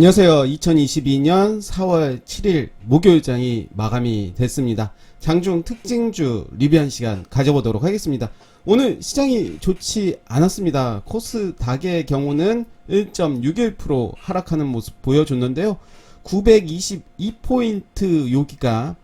안녕하세요. 2022년 4월 7일 목요일장이 마감이 됐습니다. 장중 특징주 리뷰한 시간 가져보도록 하겠습니다. 오늘 시장이 좋지 않았습니다. 코스닥의 경우는 1.61% 하락하는 모습 보여줬는데요. 922포인트 여기가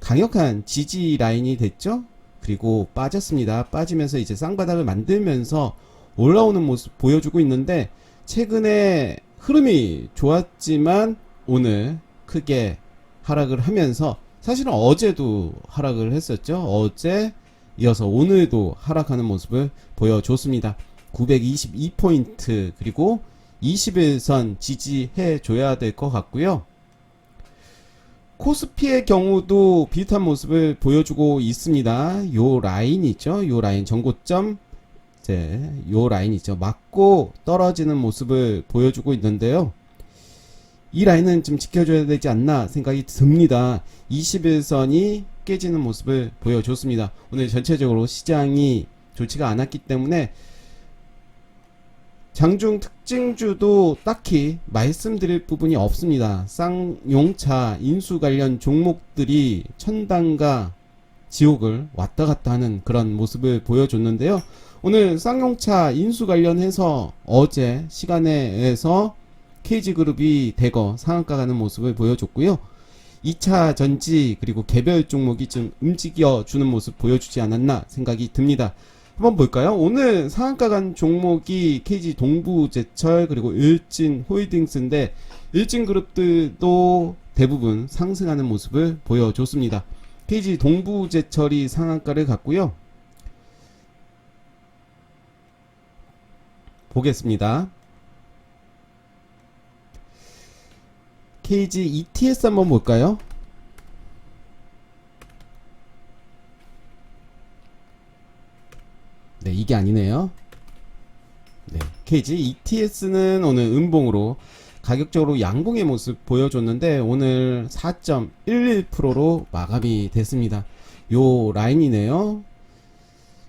강력한 지지 라인이 됐죠. 그리고 빠졌습니다. 빠지면서 이제 쌍바닥을 만들면서 올라오는 모습 보여주고 있는데 최근에 흐름이 좋았지만 오늘 크게 하락을 하면서 사실은 어제도 하락을 했었죠. 어제 이어서 오늘도 하락하는 모습을 보여줬습니다. 922포인트 그리고 21선 지지해 줘야 될 것 같고요. 코스피의 경우도 비슷한 모습을 보여주고 있습니다. 요 라인 있죠? 요 라인 전고점 이제 요 라인 있죠. 맞고 떨어지는 모습을 보여주고 있는데요. 이 라인은 좀 지켜줘야 되지 않나 생각이 듭니다. 21선이 깨지는 모습을 보여줬습니다. 오늘 전체적으로 시장이 좋지가 않았기 때문에 장중 특징주도 딱히 말씀드릴 부분이 없습니다. 쌍용차 인수 관련 종목들이 천당과 지옥을 왔다 갔다 하는 그런 모습을 보여줬는데요. 오늘 쌍용차 인수 관련해서 어제 시간에서 KG그룹이 대거 상한가 가는 모습을 보여줬고요. 2차 전지 그리고 개별 종목이 좀 움직여 주는 모습 보여주지 않았나 생각이 듭니다. 한번 볼까요? 오늘 상한가 간 종목이 KG 동부제철 그리고 일진 홀딩스인데 일진 그룹들도 대부분 상승하는 모습을 보여줬습니다. KG 동부제철이 상한가를 갔고요. 보겠습니다. KG ETS 한번 볼까요? 네, 이게 아니네요. 네, KG ETS는 오늘 음봉으로 가격적으로 양봉의 모습 보여줬는데 오늘 4.11%로 마감이 됐습니다. 요 라인이네요.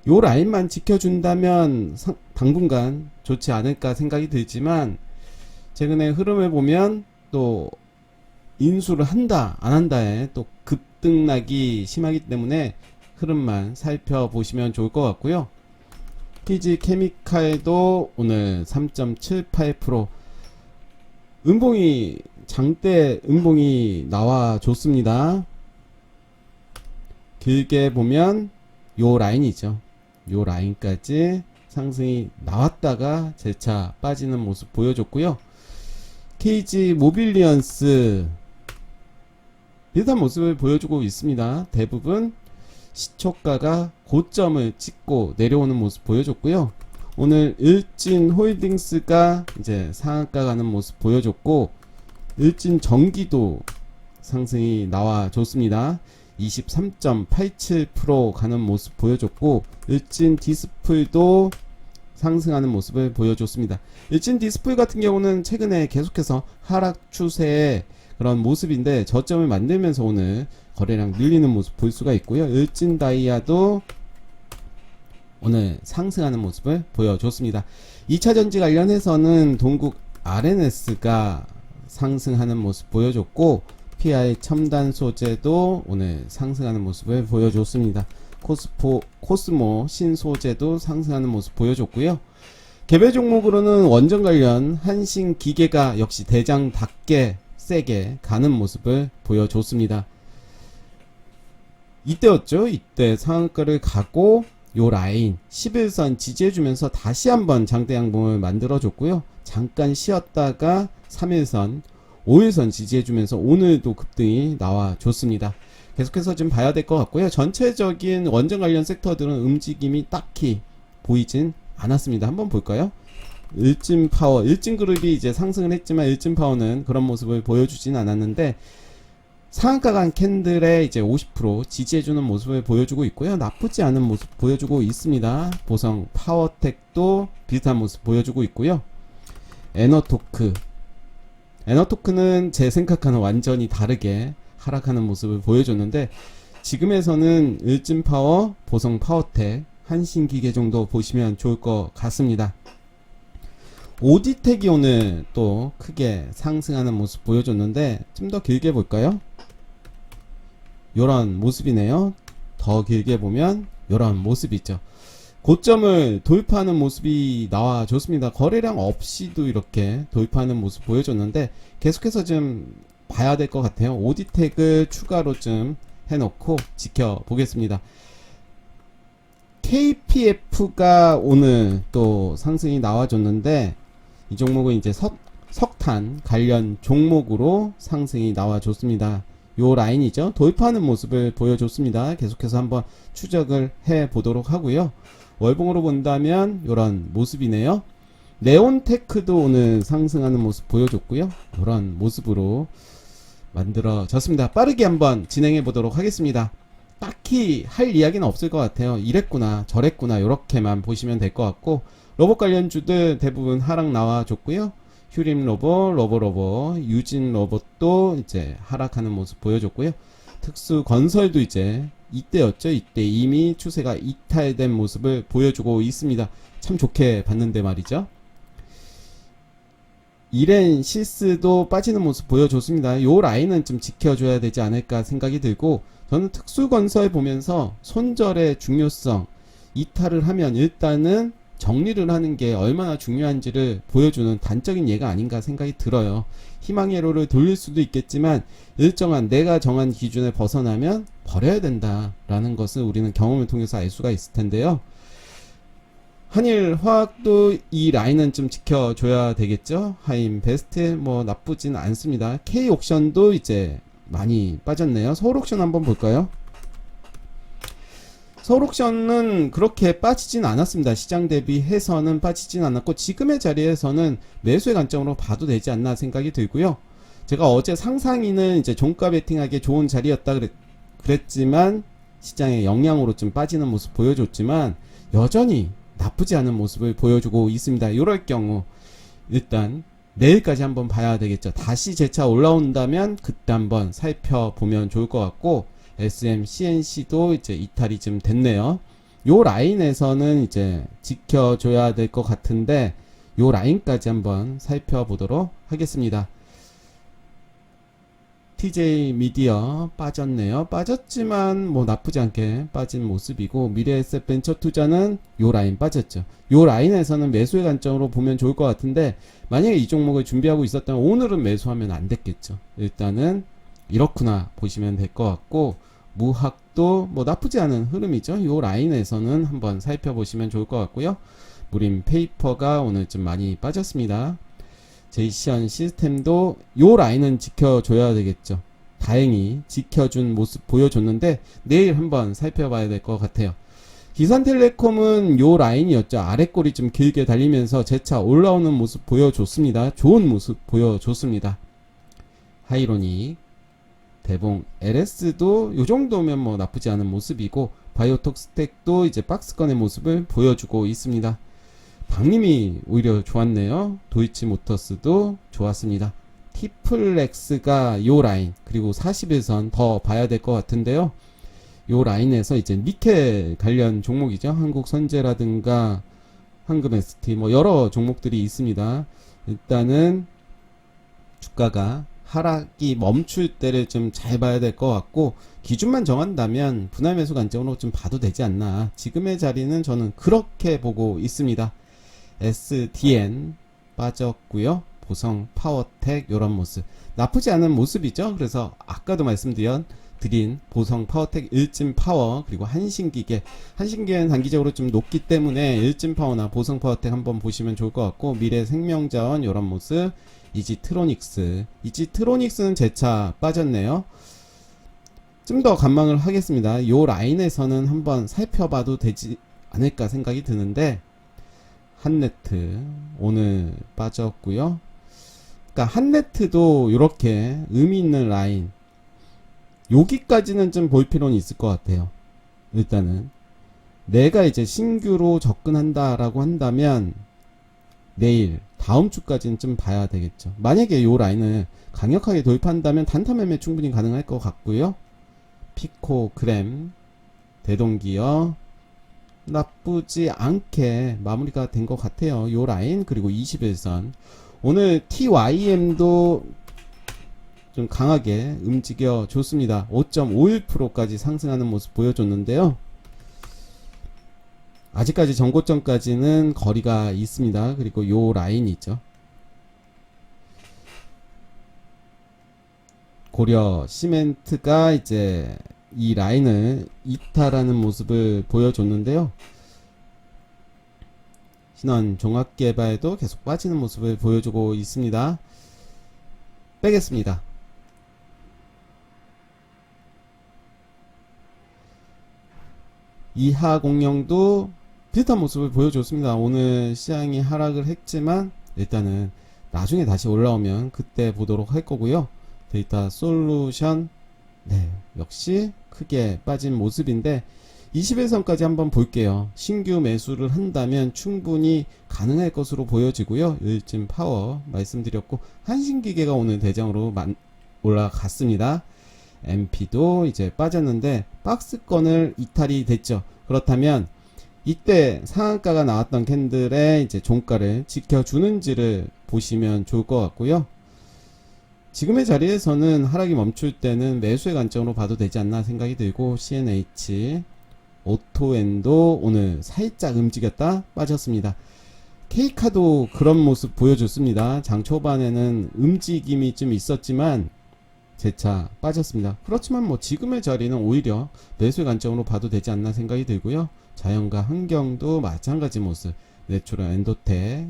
요 라인만 지켜준다면 상- 당분간 좋지 않을까 생각이 들지만 최근에 흐름을 보면 또 인수를 한다 안 한다에 또 급등락이 심하기 때문에 흐름만 살펴보시면 좋을 것 같고요. PG 케미칼도 오늘 3.78% 음봉이 장대 음봉이 나와 줬습니다. 길게 보면 요 라인이죠. 요 라인까지 상승이 나왔다가 재차 빠지는 모습 보여줬고요. KG 모빌리언스 비슷한 모습을 보여주고 있습니다. 대부분 시초가가 고점을 찍고 내려오는 모습 보여줬고요. 오늘 일진 홀딩스가 이제 상한가 가는 모습 보여줬고 일진 전기도 상승이 나와 줬습니다. 23.87% 가는 모습 보여줬고 일진 디스플도 상승하는 모습을 보여줬습니다. 일진 디스플 같은 경우는 최근에 계속해서 하락 추세의 그런 모습인데 저점을 만들면서 오늘 거래량 늘리는 모습 볼 수가 있고요. 일진 다이아도 오늘 상승하는 모습을 보여줬습니다. 2차 전지 관련해서는 동국 RNS가 상승하는 모습 보여줬고 PI 첨단 소재도 오늘 상승하는 모습을 보여줬습니다. 코스포 코스모 신소재도 상승하는 모습 보여줬고요. 개별 종목으로는 원전 관련 한신 기계가 역시 대장답게 세게 가는 모습을 보여줬습니다. 이때였죠. 이때 상한가를 가고 요 라인 11선 지지해주면서 다시 한번 장대 양봉을 만들어줬고요. 잠깐 쉬었다가 3일선 5일선 지지해주면서 오늘도 급등이 나와줬습니다. 계속해서 좀 봐야 될 것 같고요. 전체적인 원전 관련 섹터들은 움직임이 딱히 보이진 않았습니다. 한번 볼까요? 일진 파워, 일진 그룹이 이제 상승을 했지만 일진 파워는 그런 모습을 보여주진 않았는데 상한가 간 캔들에 이제 50% 지지해주는 모습을 보여주고 있고요. 나쁘지 않은 모습 보여주고 있습니다. 보성 파워텍도 비슷한 모습 보여주고 있고요. 에너토크. 에너토크는 제 생각과는 완전히 다르게 하락하는 모습을 보여줬는데 지금에서는 일진파워, 보성 파워텍, 한신기계 정도 보시면 좋을 것 같습니다. 오디텍이 오늘 또 크게 상승하는 모습 보여줬는데 좀 더 길게 볼까요? 요런 모습이네요. 더 길게 보면 요런 모습이죠. 고점을 돌파하는 모습이 나와줬습니다. 거래량 없이도 이렇게 돌파하는 모습 보여줬는데 계속해서 좀 봐야 될 것 같아요. 오디텍을 추가로 좀 해놓고 지켜보겠습니다. KPF가 오늘 또 상승이 나와줬는데 이 종목은 이제 석, 석탄 관련 종목으로 상승이 나와줬습니다. 요 라인이죠. 돌파하는 모습을 보여줬습니다. 계속해서 한번 추적을 해 보도록 하고요. 월봉으로 본다면 요런 모습이네요. 네온테크도 오늘 상승하는 모습 보여줬고요. 요런 모습으로 만들어졌습니다. 빠르게 한번 진행해 보도록 하겠습니다. 딱히 할 이야기는 없을 것 같아요. 이랬구나, 저랬구나, 요렇게만 보시면 될 것 같고, 로봇 관련주들 대부분 하락 나와줬고요. 휴림 로봇, 로보 로봇, 유진 로봇도 이제 하락하는 모습 보여줬고요. 특수 건설도 이제 이때였죠. 이때 이미 추세가 이탈된 모습을 보여주고 있습니다. 참 좋게 봤는데 말이죠. 이렌 시스도 빠지는 모습 보여줬습니다. 요 라인은 좀 지켜줘야 되지 않을까 생각이 들고 저는 특수건설 보면서 손절의 중요성 이탈을 하면 일단은 정리를 하는 게 얼마나 중요한지를 보여주는 단적인 예가 아닌가 생각이 들어요. 희망의 로를 돌릴 수도 있겠지만 일정한 내가 정한 기준에 벗어나면 버려야 된다라는 것을 우리는 경험을 통해서 알 수가 있을 텐데요. 한일 화학도 이 라인은 좀 지켜줘야 되겠죠. 하임 베스트 뭐 나쁘진 않습니다. K 옥션도 이제 많이 빠졌네요. 서울 옥션 한번 볼까요? 서울 옥션은 그렇게 빠지진 않았습니다. 시장 대비해서는 빠지진 않았고 지금의 자리에서는 매수의 관점으로 봐도 되지 않나 생각이 들고요. 제가 어제 상상이는 이제 종가 베팅하기 좋은 자리였다 그랬, 그랬지만 시장의 영향으로 좀 빠지는 모습 보여줬지만 여전히 나쁘지 않은 모습을 보여주고 있습니다. 이럴 경우 일단 내일까지 한번 봐야 되겠죠. 다시 재차 올라온다면 그때 한번 살펴보면 좋을 것 같고 SM, CNC도 이제 이탈이 좀 됐네요. 요 라인에서는 이제 지켜줘야 될 것 같은데 요 라인까지 한번 살펴보도록 하겠습니다. TJ 미디어 빠졌네요. 빠졌지만 뭐 나쁘지 않게 빠진 모습이고 미래에셋 벤처 투자는 요 라인 빠졌죠. 요 라인에서는 매수의 관점으로 보면 좋을 것 같은데 만약에 이 종목을 준비하고 있었다면 오늘은 매수하면 안 됐겠죠. 일단은 이렇구나 보시면 될 것 같고 무학도 뭐 나쁘지 않은 흐름이죠. 요 라인에서는 한번 살펴보시면 좋을 것 같고요. 무림 페이퍼가 오늘 좀 많이 빠졌습니다. 제이시언 시스템도 요 라인은 지켜줘야 되겠죠. 다행히 지켜준 모습 보여줬는데 내일 한번 살펴봐야 될 것 같아요. 기산텔레콤은 요 라인이었죠. 아래꼬리 좀 길게 달리면서 재차 올라오는 모습 보여줬습니다. 좋은 모습 보여줬습니다. 하이로닉, 대봉, LS도 요 정도면 뭐 나쁘지 않은 모습이고 바이오톡 스택도 이제 박스건의 모습을 보여주고 있습니다. 박님이 오히려 좋았네요. 도이치 모터스도 좋았습니다. 티플렉스가 요 라인 그리고 41선 더 봐야 될 것 같은데요. 요 라인에서 이제 니켈 관련 종목이죠. 한국 선제라든가 황금 ST 뭐 여러 종목들이 있습니다. 일단은 주가가 하락이 멈출 때를 좀 잘 봐야 될 것 같고 기준만 정한다면 분할 매수 관점으로 좀 봐도 되지 않나. 지금의 자리는 저는 그렇게 보고 있습니다. SDN 빠졌고요. 보성, 파워텍 이런 모습 나쁘지 않은 모습이죠. 그래서 아까도 말씀드린 드린 보성, 파워텍, 일진 파워 그리고 한신기계 한신기계는 단기적으로 좀 높기 때문에 일진 파워나 보성 파워텍 한번 보시면 좋을 것 같고 미래 생명자원 이런 모습 이지트로닉스 이지트로닉스는 재차 빠졌네요. 좀 더 관망을 하겠습니다. 요 라인에서는 한번 살펴봐도 되지 않을까 생각이 드는데 한네트 오늘 빠졌고요. 그러니까 한네트도 이렇게 의미 있는 라인 여기까지는 좀 볼 필요는 있을 것 같아요. 일단은 내가 이제 신규로 접근한다라고 한다면 내일 다음 주까지는 좀 봐야 되겠죠. 만약에 요 라인을 강력하게 돌파한다면 단타 매매 충분히 가능할 것 같고요. 피코 그램 대동기어 나쁘지 않게 마무리가 된 것 같아요. 요 라인 그리고 21선 오늘 TYM도 좀 강하게 움직여 줬습니다. 5.51%까지 상승하는 모습 보여줬는데요. 아직까지 전고점까지는 거리가 있습니다. 그리고 요 라인이 있죠. 고려 시멘트가 이제 이 라인을 이탈하는 모습을 보여줬는데요. 신원 종합개발도 계속 빠지는 모습을 보여주고 있습니다. 빼겠습니다. 이하 공룡도 비슷한 모습을 보여줬습니다. 오늘 시장이 하락을 했지만 일단은 나중에 다시 올라오면 그때 보도록 할 거고요. 데이터 솔루션 네 역시 크게 빠진 모습인데 21선까지 한번 볼게요. 신규 매수를 한다면 충분히 가능할 것으로 보여지고요. 일진 파워 말씀드렸고 한신기계가 오늘 대장으로 만- 올라갔습니다. MP도 이제 빠졌는데 박스권을 이탈이 됐죠. 그렇다면 이때 상한가가 나왔던 캔들의 이제 종가를 지켜주는지를 보시면 좋을 것 같고요. 지금의 자리에서는 하락이 멈출 때는 매수의 관점으로 봐도 되지 않나 생각이 들고 CNH 오토엔도 오늘 살짝 움직였다 빠졌습니다. 케이카도 그런 모습 보여줬습니다. 장 초반에는 움직임이 좀 있었지만 재차 빠졌습니다. 그렇지만 뭐 지금의 자리는 오히려 매수의 관점으로 봐도 되지 않나 생각이 들고요. 자연과 환경도 마찬가지 모습. 내추럴 엔도텍,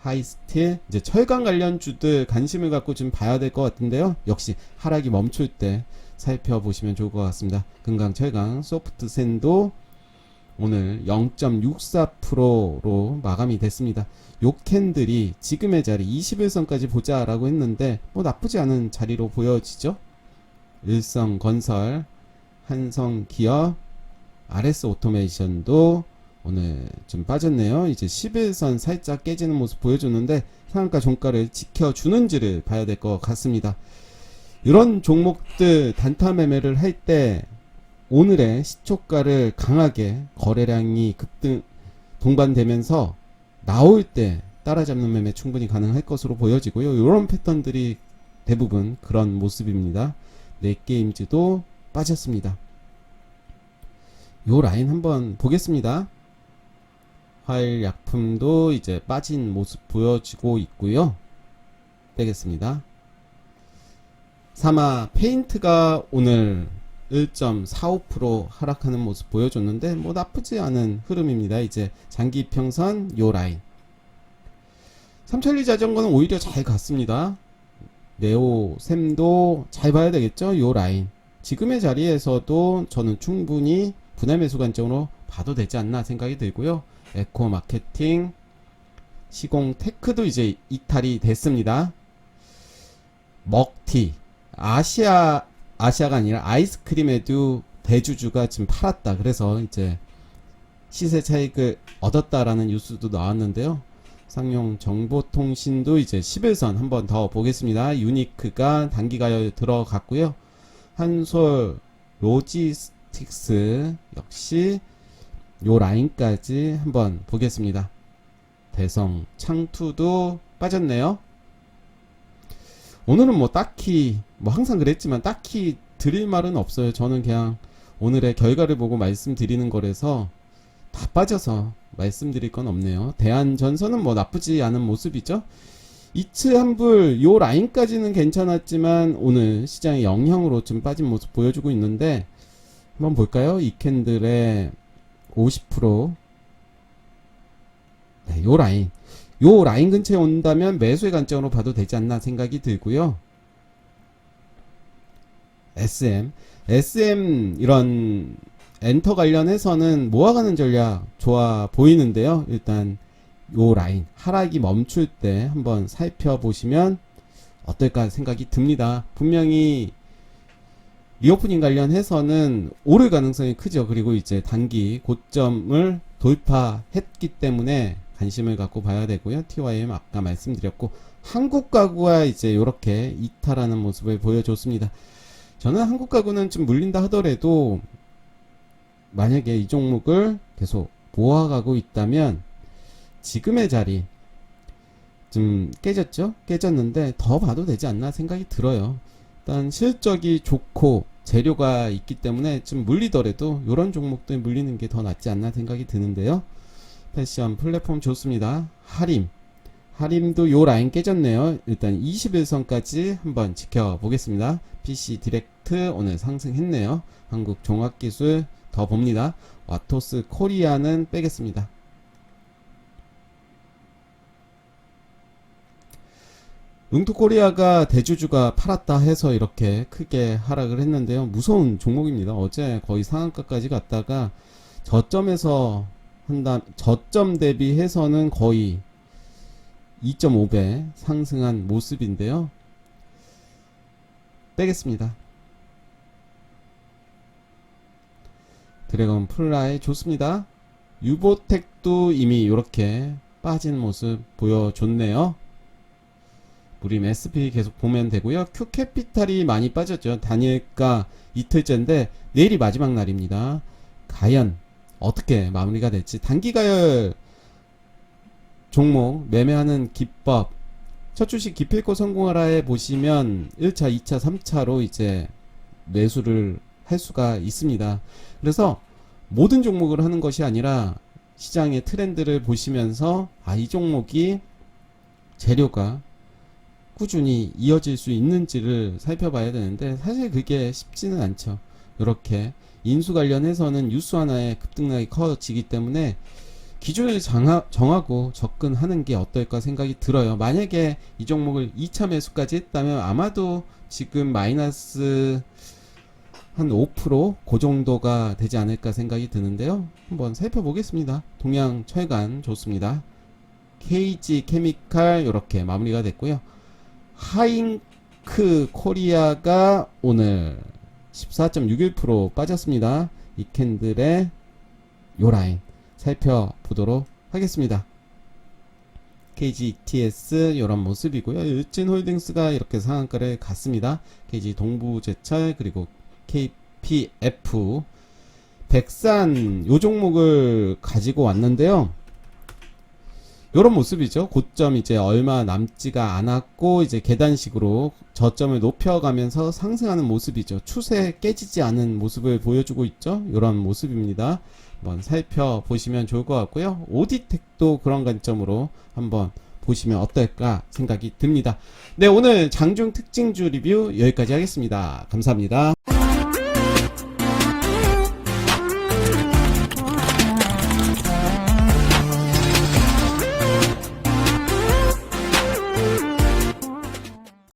하이스틸, 이제 철강 관련 주들 관심을 갖고 좀 봐야 될 것 같은데요. 역시 하락이 멈출 때 살펴보시면 좋을 것 같습니다. 금강, 철강, 소프트 샌도 오늘 0.64%로 마감이 됐습니다. 요 캔들이 지금의 자리 21선까지 보자라고 했는데 뭐 나쁘지 않은 자리로 보여지죠. 일성건설, 한성기업, RS 오토메이션도 오늘 좀 빠졌네요. 이제 11선 살짝 깨지는 모습 보여줬는데 상한가 종가를 지켜주는지를 봐야 될 것 같습니다. 이런 종목들 단타 매매를 할 때 오늘의 시초가를 강하게 거래량이 급등 동반되면서 나올 때 따라잡는 매매 충분히 가능할 것으로 보여지고요. 이런 패턴들이 대부분 그런 모습입니다. 넷게임즈도 빠졌습니다. 요 라인 한번 보겠습니다. 화일 약품도 이제 빠진 모습 보여지고 있고요. 빼겠습니다. 사마 페인트가 오늘 1.45% 하락하는 모습 보여줬는데 뭐 나쁘지 않은 흐름입니다. 이제 장기 평선 요 라인. 삼천리 자전거는 오히려 잘 갔습니다. 네오 샘도 잘 봐야 되겠죠? 요 라인. 지금의 자리에서도 저는 충분히 분할 매수 관점으로 봐도 되지 않나 생각이 들고요. 에코 마케팅, 시공 테크도 이제 이탈이 됐습니다. 먹티, 아시아, 아시아가 아니라 아이스크림에도 대주주가 지금 팔았다. 그래서 이제 시세 차익을 얻었다라는 뉴스도 나왔는데요. 상용 정보통신도 이제 11선 한번 더 보겠습니다. 유니크가 단기가에 들어갔고요. 한솔 로지스틱스 역시 요 라인까지 한번 보겠습니다. 대성 창투도 빠졌네요. 오늘은 뭐 딱히 뭐 항상 그랬지만 딱히 드릴 말은 없어요. 저는 그냥 오늘의 결과를 보고 말씀드리는 거라서 다 빠져서 말씀드릴 건 없네요. 대한 전선은 뭐 나쁘지 않은 모습이죠. 이츠 한불 요 라인까지는 괜찮았지만 오늘 시장의 영향으로 좀 빠진 모습 보여주고 있는데 한번 볼까요? 이 캔들의 50% 네, 요 라인 요 라인 근처에 온다면 매수의 관점으로 봐도 되지 않나 생각이 들고요. SM SM 이런 엔터 관련해서는 모아가는 전략 좋아 보이는데요. 일단 요 라인 하락이 멈출 때 한번 살펴보시면 어떨까 생각이 듭니다. 분명히 리오프닝 관련해서는 오를 가능성이 크죠. 그리고 이제 단기 고점을 돌파했기 때문에 관심을 갖고 봐야 되고요. TYM 아까 말씀드렸고 한국 가구가 이제 이렇게 이탈하는 모습을 보여줬습니다. 저는 한국 가구는 좀 물린다 하더라도 만약에 이 종목을 계속 모아가고 있다면 지금의 자리 좀 깨졌죠? 깨졌는데 더 봐도 되지 않나 생각이 들어요. 일단 실적이 좋고 재료가 있기 때문에 좀 물리더라도 이런 종목들 물리는 게 더 낫지 않나 생각이 드는데요. 패션 플랫폼 좋습니다. 하림. 하림도 요 라인 깨졌네요. 일단 21선까지 한번 지켜보겠습니다. PC 디렉트 오늘 상승했네요. 한국 종합기술 더 봅니다. 와토스 코리아는 빼겠습니다. 웅투코리아가 대주주가 팔았다 해서 이렇게 크게 하락을 했는데요. 무서운 종목입니다. 어제 거의 상한가까지 갔다가 저점에서 한다 저점 대비해서는 거의 2.5배 상승한 모습인데요. 빼겠습니다. 드래곤 플라이 좋습니다. 유보텍도 이미 이렇게 빠진 모습 보여줬네요. 우리 SP 계속 보면 되고요. 큐캐피탈이 많이 빠졌죠. 단일가 이틀째인데 내일이 마지막 날입니다. 과연 어떻게 마무리가 될지 단기가열 종목 매매하는 기법 첫 주식 기필코 성공하라에 보시면 1차, 2차, 3차로 이제 매수를 할 수가 있습니다. 그래서 모든 종목을 하는 것이 아니라 시장의 트렌드를 보시면서 아, 이 종목이 재료가 꾸준히 이어질 수 있는지를 살펴봐야 되는데 사실 그게 쉽지는 않죠. 이렇게 인수 관련해서는 뉴스 하나에 급등락이 커지기 때문에 기준을 정하, 정하고 접근하는 게 어떨까 생각이 들어요. 만약에 이 종목을 2차 매수까지 했다면 아마도 지금 마이너스 한 5%그 정도가 되지 않을까 생각이 드는데요. 한번 살펴보겠습니다. 동양 철간 좋습니다. KG 케미칼 이렇게 마무리가 됐고요. 하잉크 코리아가 오늘 14.61% 빠졌습니다. 이 캔들의 요 라인 살펴보도록 하겠습니다. KGTS 이런 모습이고요. 일진홀딩스가 이렇게 상한가를 갔습니다. KG 동부제철 그리고 KPF 백산 요 종목을 가지고 왔는데요. 요런 모습이죠. 고점 이제 얼마 남지가 않았고 이제 계단식으로 저점을 높여가면서 상승하는 모습이죠. 추세 깨지지 않은 모습을 보여주고 있죠. 요런 모습입니다. 한번 살펴보시면 좋을 것 같고요. 오디텍도 그런 관점으로 한번 보시면 어떨까 생각이 듭니다. 네, 오늘 장중 특징주 리뷰 여기까지 하겠습니다. 감사합니다.